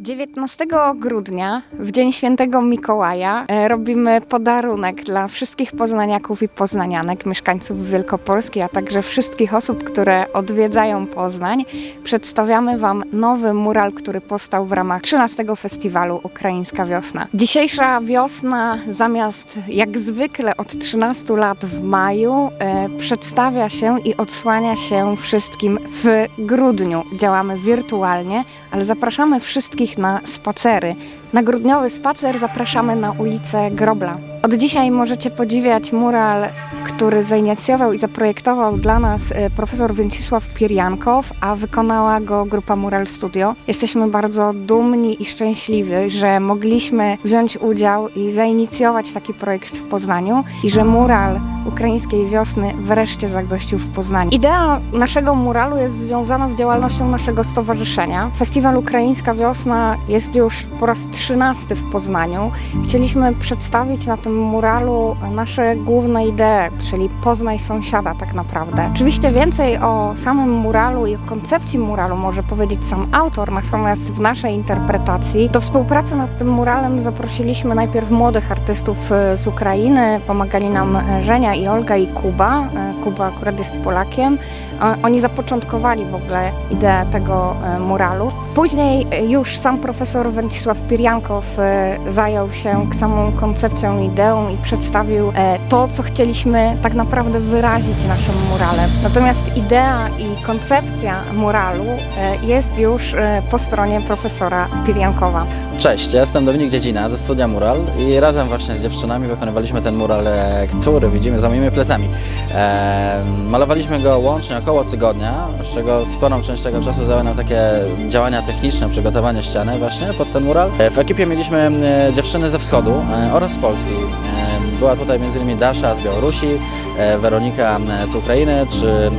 19 grudnia, w Dzień Świętego Mikołaja, e, robimy podarunek dla wszystkich poznaniaków i poznanianek, mieszkańców Wielkopolski, a także wszystkich osób, które odwiedzają Poznań. Przedstawiamy Wam nowy mural, który powstał w ramach 13 Festiwalu Ukraińska Wiosna. Dzisiejsza wiosna, zamiast jak zwykle od 13 lat w maju, e, przedstawia się i odsłania się wszystkim w grudniu. Działamy wirtualnie, ale zapraszamy wszystkich na spacery. Na grudniowy spacer zapraszamy na ulicę Grobla. Od dzisiaj możecie podziwiać mural, który zainicjował i zaprojektował dla nas e, profesor Więcisław Pirjankow, a wykonała go grupa Mural Studio. Jesteśmy bardzo dumni i szczęśliwi, że mogliśmy wziąć udział i zainicjować taki projekt w Poznaniu i że mural ukraińskiej wiosny wreszcie zagościł w Poznaniu. Idea naszego muralu jest związana z działalnością naszego stowarzyszenia. Festiwal Ukraińska Wiosna jest już po raz trzynasty w Poznaniu. Chcieliśmy przedstawić na tym muralu nasze główne idee, czyli poznaj sąsiada tak naprawdę. Oczywiście więcej o samym muralu i o koncepcji muralu może powiedzieć sam autor, natomiast w naszej interpretacji do współpracy nad tym muralem zaprosiliśmy najpierw młodych artystów e, z Ukrainy, pomagali nam e, Żenia i Olga i Kuba. E, Kuba akurat jest Polakiem. Oni zapoczątkowali w ogóle ideę tego muralu. Później e, już sam profesor Wencisław Pirjankow e, zajął się samą koncepcją, ideą i przedstawił e, to, co chcieliśmy tak naprawdę wyrazić naszym muralem. Natomiast idea i koncepcja muralu jest już po stronie profesora Pirjankowa. Cześć, ja jestem Dominik Dziedzina ze studia Mural i razem właśnie z dziewczynami wykonywaliśmy ten mural, który widzimy za moimi plecami. Malowaliśmy go łącznie około tygodnia, z czego sporą część tego czasu zajęły nam takie działania techniczne, przygotowanie ściany właśnie pod ten mural. E, w ekipie mieliśmy e, dziewczyny ze wschodu e, oraz z Polski. Była tutaj m.in. Dasza z Białorusi, Weronika z Ukrainy, czy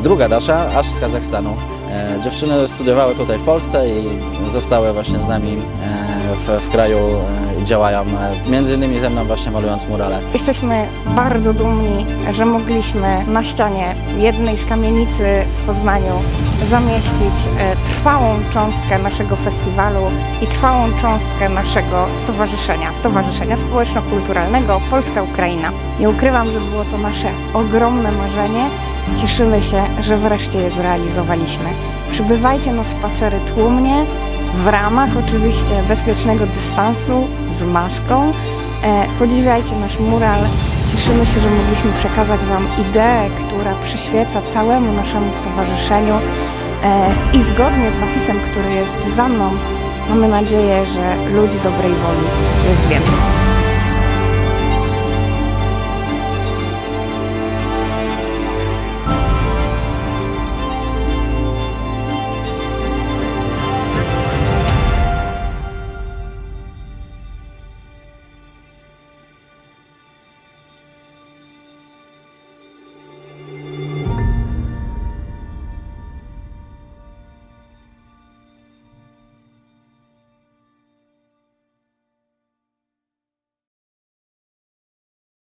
druga Dasza aż z Kazachstanu. Dziewczyny studiowały tutaj w Polsce i zostały właśnie z nami w, w kraju e, działają, e, między innymi ze mną właśnie malując murale. Jesteśmy bardzo dumni, że mogliśmy na ścianie jednej z kamienicy w Poznaniu zamieścić e, trwałą cząstkę naszego festiwalu i trwałą cząstkę naszego stowarzyszenia, Stowarzyszenia Społeczno-Kulturalnego Polska-Ukraina. Nie ukrywam, że było to nasze ogromne marzenie. Cieszymy się, że wreszcie je zrealizowaliśmy. Przybywajcie na spacery tłumnie, w ramach oczywiście bezpiecznego dystansu, z maską. E, podziwiajcie nasz mural. Cieszymy się, że mogliśmy przekazać Wam ideę, która przyświeca całemu naszemu stowarzyszeniu e, i zgodnie z napisem, który jest za mną, mamy nadzieję, że ludzi dobrej woli jest więcej.